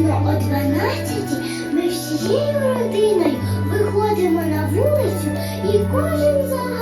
О дванадцятій ми всією родиною виходимо на вулицю і кожен загадує